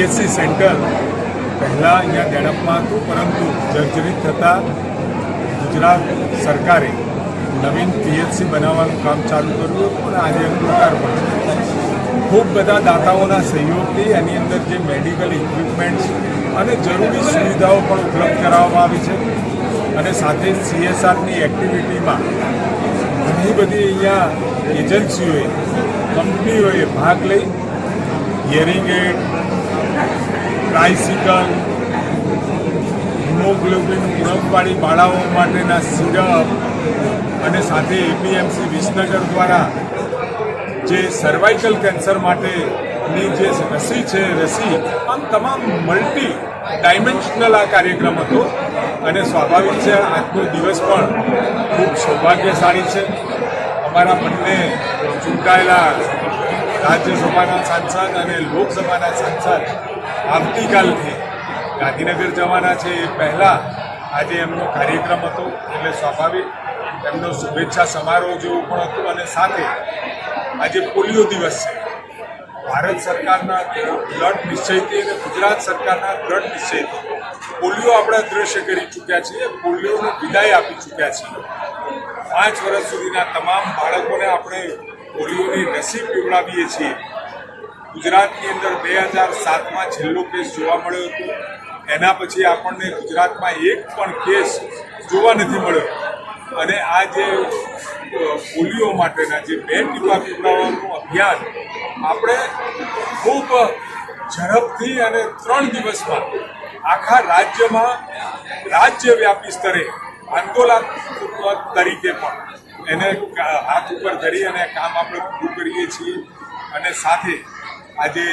PHC centre પહેલાં અહીંયા ડેણપમાં હતું, પરંતુ જર્જરિત થતાં ગુજરાત સરકારે નવીન પીએચસી બનાવવાનું કામ ચાલુ કર્યું હતું અને આજે એનું લોકાર્પણ ખૂબ બધા દાતાઓના સહયોગથી એની અંદર જે મેડિકલ ઇક્વિપમેન્ટ્સ અને જરૂરી સુવિધાઓ પણ ઉપલબ્ધ કરાવવામાં આવી છે. અને સાથે સીએસઆરની એક્ટિવિટીમાં ઘણી બધી અહીંયા એજન્સીઓએ, કંપનીઓએ ભાગ લઈ હિયરિંગ એડ ટ્રાઇસિકલ હિમોગ્લોબિન ઉણપવાળી બાળાઓ માટેના સિરપ અને સાથે એપીએમસી વિસનગર દ્વારા જે સર્વાઇકલ કેન્સર માટેની જે રસી છે, રસી, આમ તમામ મલ્ટી ડાયમેન્શનલ આ કાર્યક્રમ હતો અને સ્વાભાવિક છે, આજનો દિવસ પણ ખૂબ સૌભાગ્યશાળી છે. અમારા બંને ચૂંટાયેલા રાજ્યસભાના સાંસદ અને લોકસભાના સાંસદ આવતીકાલથી ગાંધીનગર જવાના છે. એ પહેલાં આજે એમનો કાર્યક્રમ હતો. એટલે સ્વાભાવિક એમનો શુભેચ્છા સમારોહ જેવું પણ હતું અને સાથે આજે પોલિયો દિવસ છે. ભારત સરકારના દ્રઢ નિશ્ચયથી અને ગુજરાત સરકારના દ્રઢ નિશ્ચયથી પોલિયો આપણે દ્રશ્ય કરી ચૂક્યા છીએ. પોલિયોને વિદાય આપી ચૂક્યા છીએ. પાંચ વર્ષ સુધીના તમામ બાળકોને આપણે પોલિયોની રસી પીવડાવીએ છીએ. ગુજરાતની અંદર બે હજાર સાતમાં છેલ્લો કેસ જોવા મળ્યો હતો. એના પછી આપણને ગુજરાતમાં એક પણ કેસ જોવા નથી મળ્યો. અને આ જે પોલિયો માટેના જે બે ટીપા પીવડાવવાનું અભિયાન આપણે ખૂબ ઝડપથી અને ત્રણ દિવસમાં આખા રાજ્યમાં રાજ્યવ્યાપી સ્તરે આંદોલન તરીકે પણ એને હાથ ઉપર ધરી અને કામ આપણે પૂરું કરીએ છીએ. અને સાથે આજે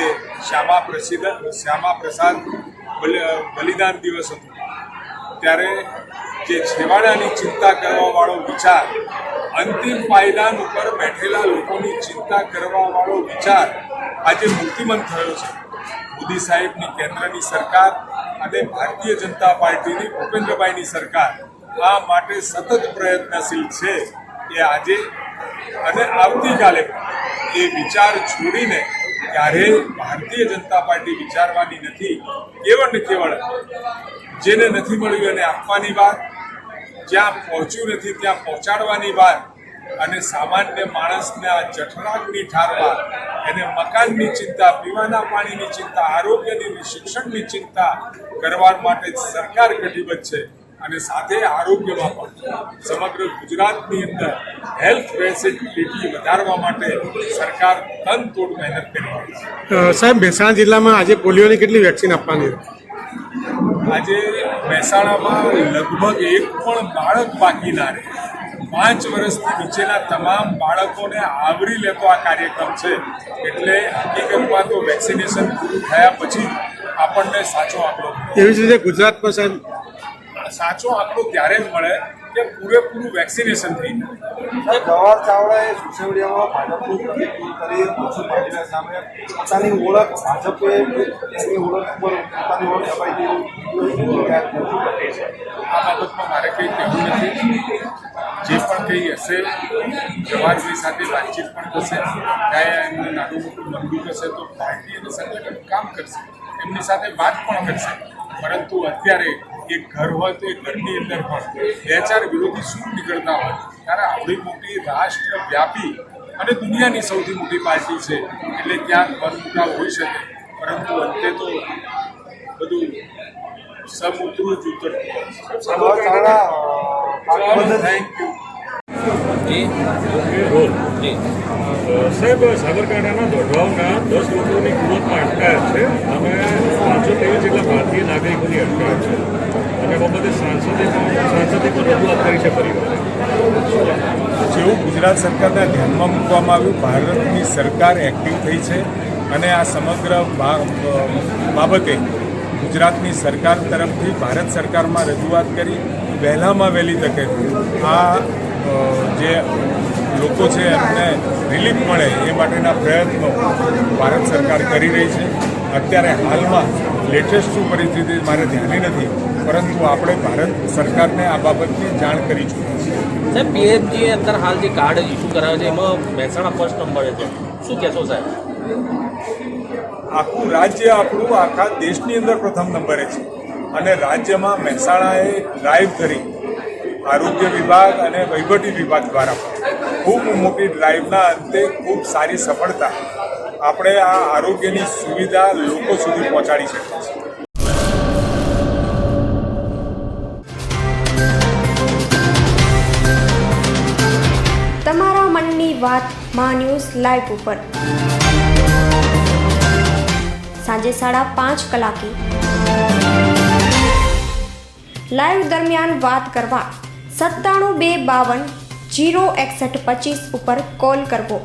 શ્યામા પ્રસિદ્ધ, શ્યામા પ્રસાદ બલિદાન દિવસ હતો. ત્યારે જે છેવાડાની ચિંતા કરવાવાળો વિચાર, અંતિમ પાયદાન ઉપર બેઠેલા લોકોની ચિંતા કરવાવાળો વિચાર આજે મૂર્તિમંત થયો છે. મોદી સાહેબની કેન્દ્રની સરકાર અને ભારતીય જનતા પાર્ટીની ભૂપેન્દ્રભાઈની સરકાર આ માટે સતત પ્રયત્નશીલ છે. એ આજે અને આવતીકાલે એ વિચાર છોડીને ક્યારે ભારતીય જનતા પાર્ટી વિચારવાની નથી, કેવળ ને કેવળ જેને નથી મળ્યું એને આપવાની વાત, જ્યાં પહોંચ્યું નથી ત્યાં પહોંચાડવાની વાત અને સામાન્ય માણસને આ જઠરાગની ઠારવા, એને મકાનની ચિંતા, પીવાના પાણીની ચિંતા, આરોગ્યની શિક્ષણની ચિંતા કરવા માટે સરકાર કટિબદ્ધ છે. અને સાથે આરોગ્યમાં પણ સમગ્ર ગુજરાતની અંદર હેલ્થ ફેસિલિટી વધારવા માટે સરકાર તનતોડ મહેનત કરી રહી છે. સાહેબ મહેસાણા જિલ્લામાં આજે પોલિયોની કેટલી વેક્સિન આપવાની આજે મહેસાણામાં લગભગ એક પણ બાળક બાકી ના રહે. પાંચ વર્ષથી નીચેના તમામ બાળકોને આવરી લેતો આ કાર્યક્રમ છે. એટલે હકીકતમાં તો વેક્સિનેશન પૂરું થયા પછી આપણને સાચો આંકડો એવી જ રીતે ગુજરાતમાં સાહેબ સાચો આંકડો ત્યારે જ મળે કે પૂરેપૂરું વેક્સિનેશન થઈ જાય જવાહર ચાવડાએ સોશિયલ મીડિયામાં ભાજપનું પ્રતિક કરી મનસુખ માંડવીયા સામે પોતાની ઓળખ ભાજપે એની ઓળખ ઉપર પોતાની ઓળખ અપાઈ દીધી આ બાબતમાં મારે કંઈ કહેવું નથી. જે પણ કંઈ હશે જવાહરભાઈ સાથે વાતચીત પણ થશે. કાંઈ એમને નાનું મોટું મંદુક હશે તો પાર્ટી અને સંગઠન કામ કરશે. એમની સાથે વાત પણ કરશે. પરંતુ અત્યારે એક ઘર હોય તો એ ઘરની અંદર પણ બે ચાર વિરોધી શું નીકળતા હોય ત્યારે આવડી મોટી રાષ્ટ્રવ્યાપી અને દુનિયાની સૌથી મોટી પાર્ટી છે એટલે ક્યાંક મનમુટાવ હોઈ શકે. પરંતુ અંતે તો બધું સમુદ્ર જ ઉતરતું થેન્ક યુ સાહેબ સાબરકાંઠાના દોઢવાવના દસ લોકોની કિંમતમાં અટકાયત છે. અને પાંચસો ત્રેવીસ જેટલા ભારતીય નાગરિકોની અટકાયત છે. અને સાંસદે સાંસદે પણ રજૂઆત કરી છે પરિવારે જેવું ગુજરાત સરકારના ધ્યાનમાં મૂકવામાં આવ્યું, ભારતની સરકાર એક્ટિવ થઈ છે અને આ સમગ્ર બાબતે ગુજરાતની સરકાર તરફથી ભારત સરકારમાં રજૂઆત કરી, વહેલામાં વહેલી તકે આ જે લોકો છે એમને રિલીફ મળે એ માટેના પ્રયત્નો ભારત સરકાર કરી રહી છે. અત્યારે હાલમાં લેટેસ્ટ શું પરિસ્થિતિ મારે ધ્યાને નથી પરંતુ આપણે ભારત સરકારને આ બાબતની જાણ કરી ચૂક્યા છીએ. સાહેબ પીએમજીએ અંદર હાલ જે કાર્ડ ઇસ્યુ કરાવે છે એમાં મહેસાણા ફર્સ્ટ નંબરે છે. શું કહેશો સાહેબ? આખું રાજ્ય આપણું આખા દેશની અંદર પ્રથમ નંબરે છે. અને રાજ્યમાં મહેસાણાએ ડ્રાઈવ કરી આરોગ્ય વિભાગ અને વહીવટી વિભાગ દ્વારા ખૂબ મોટી ડ્રાઈવના અંતે ખૂબ સારી સફળતા આપણે આ આરોગ્યની સુવિધા લોકો સુધી પહોંચાડી શકીએ છીએ. તમારા મનની વાતમાં ન્યૂઝ લાઈવ ઉપર. સાંજે સાડા પાંચ કલાકે. લાઈવ દરમિયાન વાત કરવા સત્તાણું બે બાવન જીરો એકસઠ પચીસ ઉપર કોલ કરવો.